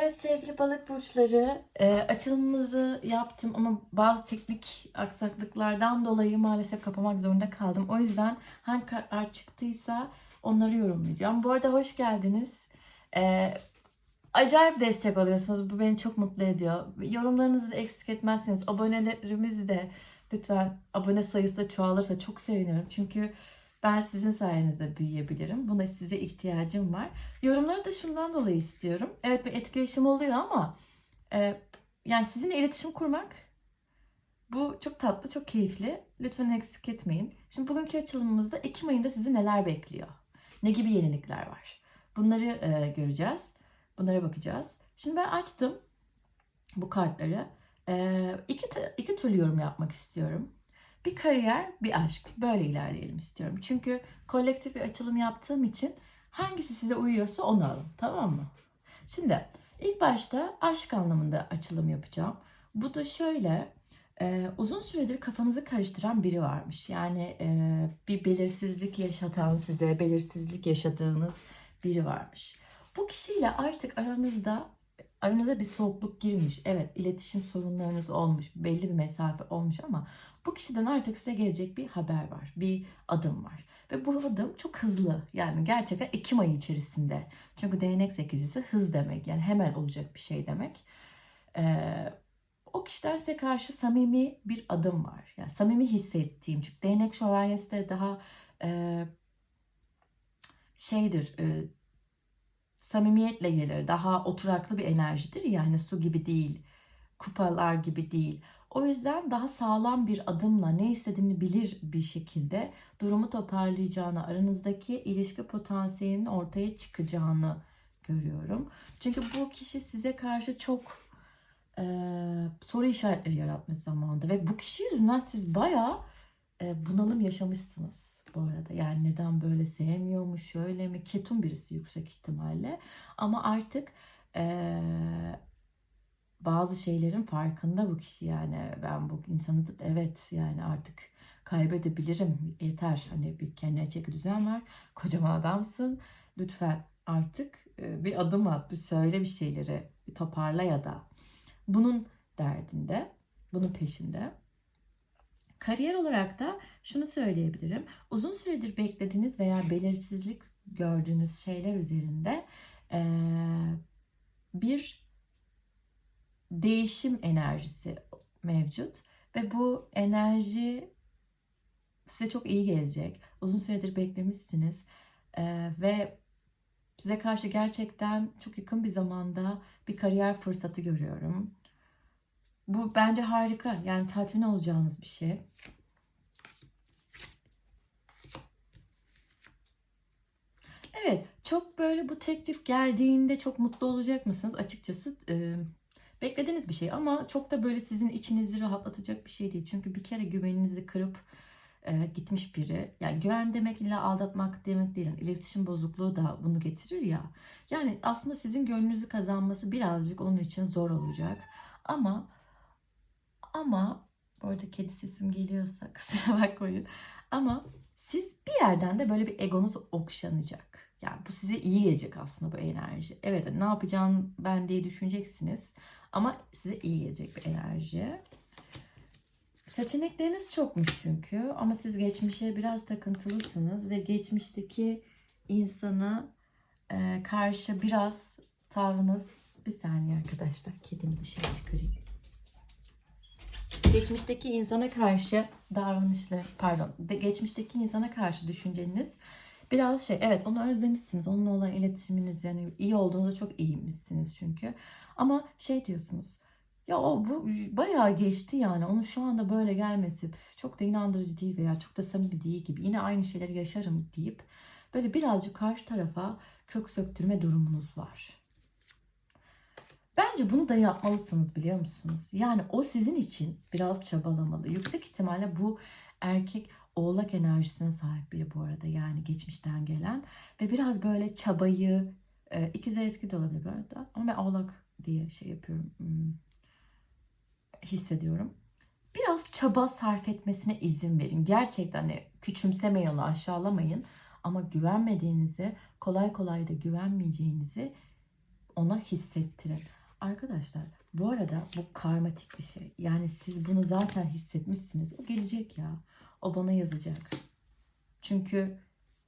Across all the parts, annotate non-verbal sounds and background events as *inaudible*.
Evet sevgili balık burçları e, açılımımızı yaptım ama bazı teknik aksaklıklardan dolayı maalesef kapamak zorunda kaldım. O yüzden hangi karar çıktıysa onları yorumlayacağım. Bu arada hoş geldiniz. E, acayip destek alıyorsunuz. Bu beni çok mutlu ediyor. Yorumlarınızı da eksik etmezseniz abonelerimiz de lütfen abone sayısı da çoğalırsa çok sevinirim. Çünkü ben sizin sayenizde büyüyebilirim. Buna size ihtiyacım var. Yorumları da şundan dolayı istiyorum. Evet bir etkileşim oluyor ama e, yani sizinle iletişim kurmak bu çok tatlı, çok keyifli. Lütfen eksik etmeyin. Şimdi bugünkü açılımımızda Ekim ayında sizi neler bekliyor? Ne gibi yenilikler var? Bunları e, göreceğiz. Bunlara bakacağız. Şimdi ben açtım bu kartları. E, iki, iki türlü yorum yapmak istiyorum. Bir kariyer, bir aşk. Böyle ilerleyelim istiyorum. Çünkü kolektif bir açılım yaptığım için hangisi size uyuyorsa onu alın. Tamam mı? Şimdi ilk başta aşk anlamında açılım yapacağım. Bu da şöyle. e, uzun süredir kafanızı karıştıran biri varmış. Yani e, bir belirsizlik yaşatan size, belirsizlik yaşadığınız biri varmış. Bu kişiyle artık aranızda aranıza bir soğukluk girmiş. Evet, iletişim sorunlarınız olmuş, belli bir mesafe olmuş ama bu kişiden artık size gelecek bir haber var, bir adım var. Ve bu adım çok hızlı. Yani gerçekten Ekim ayı içerisinde. Çünkü değnek sekizisi hız demek. Yani hemen olacak bir şey demek. Ee, o kişiden size karşı samimi bir adım var. Yani samimi hissettiğim. Çünkü değnek şövalyesi de daha e, şeydir, e, samimiyetle gelir. Daha oturaklı bir enerjidir. Yani su gibi değil, kupalar gibi değil. O yüzden daha sağlam bir adımla ne istediğini bilir bir şekilde durumu toparlayacağını, aranızdaki ilişki potansiyelinin ortaya çıkacağını görüyorum. Çünkü bu kişi size karşı çok e, soru işaretleri yaratmış zamanda ve bu kişi yüzünden siz bayağı e, bunalım yaşamışsınız bu arada. Yani neden böyle sevmiyor mu, şöyle mi? Ketum birisi yüksek ihtimalle. Ama artık e, bazı şeylerin farkında bu kişi yani ben bu insanı evet yani artık kaybedebilirim yeter hani bir kendine çeki düzen ver kocaman adamsın lütfen artık bir adım at bir söyle bir şeyleri bir toparla ya da bunun derdinde bunun peşinde kariyer olarak da şunu söyleyebilirim uzun süredir beklediğiniz veya belirsizlik gördüğünüz şeyler üzerinde bir değişim enerjisi mevcut ve bu enerji size çok iyi gelecek. Uzun süredir beklemişsiniz ve size karşı gerçekten çok yakın bir zamanda bir kariyer fırsatı görüyorum. Bu bence harika. Yani tatmin olacağınız bir şey. Evet, çok böyle bu teklif geldiğinde çok mutlu olacak mısınız? Açıkçası e, beklediğiniz bir şey ama çok da böyle sizin içinizi rahatlatacak bir şey değil. Çünkü bir kere güveninizi kırıp e, gitmiş biri. Yani güven demek illa aldatmak demek değil. Yani iletişim bozukluğu da bunu getirir ya. Yani aslında sizin gönlünüzü kazanması birazcık onun için zor olacak. Ama ama orada kedi sesim geliyorsa *laughs* kusura bakmayın. Ama siz bir yerden de böyle bir egonuz okşanacak. Yani bu size iyi gelecek aslında bu enerji. Evet ne yapacağım ben diye düşüneceksiniz. Ama size iyi gelecek bir enerji. Seçenekleriniz çokmuş çünkü. Ama siz geçmişe biraz takıntılısınız. Ve geçmişteki insana e, karşı biraz tavrınız... Bir saniye arkadaşlar. Kedimi dışarı çıkarayım geçmişteki insana karşı davranışlar pardon de, geçmişteki insana karşı düşünceniz biraz şey evet onu özlemişsiniz onunla olan iletişiminiz yani iyi olduğunuzda çok iyiymişsiniz çünkü ama şey diyorsunuz ya o bu bayağı geçti yani onun şu anda böyle gelmesi çok da inandırıcı değil veya çok da samimi değil gibi yine aynı şeyleri yaşarım deyip böyle birazcık karşı tarafa kök söktürme durumunuz var. Bence bunu da yapmalısınız biliyor musunuz? Yani o sizin için biraz çabalamalı. Yüksek ihtimalle bu erkek oğlak enerjisine sahip biri bu arada. Yani geçmişten gelen. Ve biraz böyle çabayı, e, ikizler etki de olabilir bu arada. Ama ben oğlak diye şey yapıyorum. hmm, hissediyorum. Biraz çaba sarf etmesine izin verin. Gerçekten hani küçümsemeyin onu, aşağılamayın. Ama güvenmediğinizi, kolay kolay da güvenmeyeceğinizi ona hissettirin. Arkadaşlar bu arada bu karmatik bir şey. Yani siz bunu zaten hissetmişsiniz. O gelecek ya. O bana yazacak. Çünkü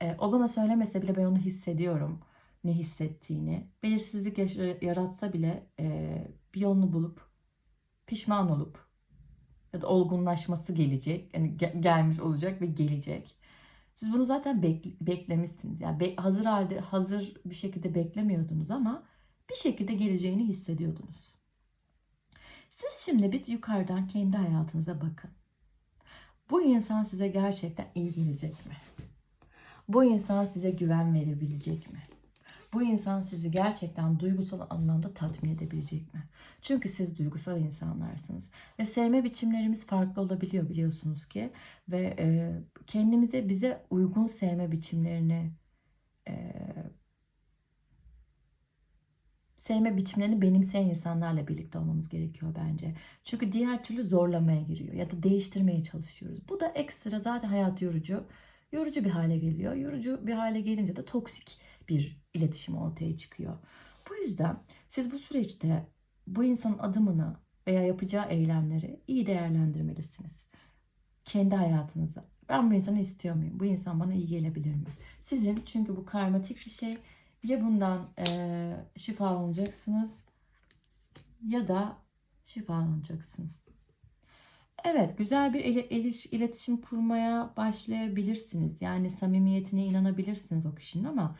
e, o bana söylemese bile ben onu hissediyorum. Ne hissettiğini. Belirsizlik yaratsa bile e, bir yolunu bulup pişman olup ya da olgunlaşması gelecek. Yani ge- gelmiş olacak ve gelecek. Siz bunu zaten bek- beklemişsiniz. Yani be- hazır halde hazır bir şekilde beklemiyordunuz ama bir şekilde geleceğini hissediyordunuz. Siz şimdi bir yukarıdan kendi hayatınıza bakın. Bu insan size gerçekten iyi gelecek mi? Bu insan size güven verebilecek mi? Bu insan sizi gerçekten duygusal anlamda tatmin edebilecek mi? Çünkü siz duygusal insanlarsınız. Ve sevme biçimlerimiz farklı olabiliyor biliyorsunuz ki. Ve e, kendimize bize uygun sevme biçimlerini e, sevme biçimlerini benimseyen insanlarla birlikte olmamız gerekiyor bence. Çünkü diğer türlü zorlamaya giriyor ya da değiştirmeye çalışıyoruz. Bu da ekstra zaten hayat yorucu. Yorucu bir hale geliyor. Yorucu bir hale gelince de toksik bir iletişim ortaya çıkıyor. Bu yüzden siz bu süreçte bu insanın adımını veya yapacağı eylemleri iyi değerlendirmelisiniz. Kendi hayatınıza. Ben bu insanı istiyor muyum? Bu insan bana iyi gelebilir mi? Sizin çünkü bu karmatik bir şey. Ya bundan eee şifalanacaksınız ya da şifalanacaksınız. Evet, güzel bir iletişim kurmaya başlayabilirsiniz. Yani samimiyetine inanabilirsiniz o kişinin ama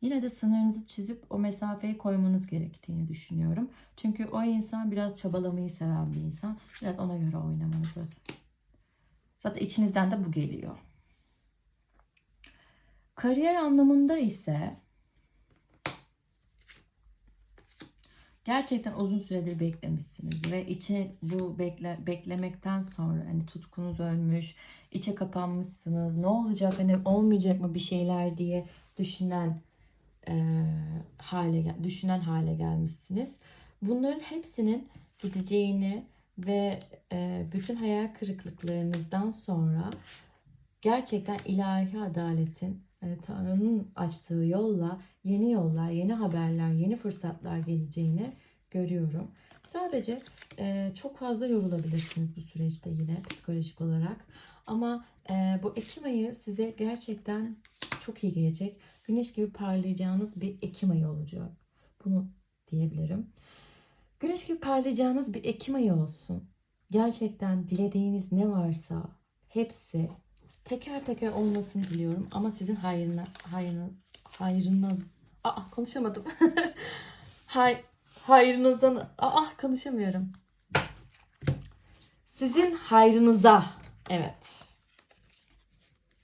yine de sınırınızı çizip o mesafeyi koymanız gerektiğini düşünüyorum. Çünkü o insan biraz çabalamayı seven bir insan. Biraz ona göre oynamanızı. Zaten içinizden de bu geliyor. Kariyer anlamında ise gerçekten uzun süredir beklemişsiniz ve içe bu bekle, beklemekten sonra hani tutkunuz ölmüş, içe kapanmışsınız. Ne olacak hani olmayacak mı bir şeyler diye düşünen e, hale düşünen hale gelmişsiniz. Bunların hepsinin gideceğini ve e, bütün hayal kırıklıklarınızdan sonra gerçekten ilahi adaletin hani Tanrı'nın açtığı yolla yeni yollar, yeni haberler, yeni fırsatlar geleceğini görüyorum. Sadece e, çok fazla yorulabilirsiniz bu süreçte yine psikolojik olarak. Ama e, bu Ekim ayı size gerçekten çok iyi gelecek. Güneş gibi parlayacağınız bir Ekim ayı olacak. Bunu diyebilirim. Güneş gibi parlayacağınız bir Ekim ayı olsun. Gerçekten dilediğiniz ne varsa hepsi teker teker olmasını diliyorum ama sizin hayrına hayrına hayrınız Aa konuşamadım. *laughs* Hay hayrınızdan Aa konuşamıyorum. Sizin hayrınıza. Evet.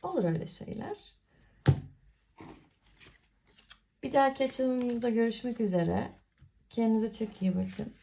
Olur öyle şeyler. Bir dahaki açılımımızda görüşmek üzere. Kendinize çok iyi bakın.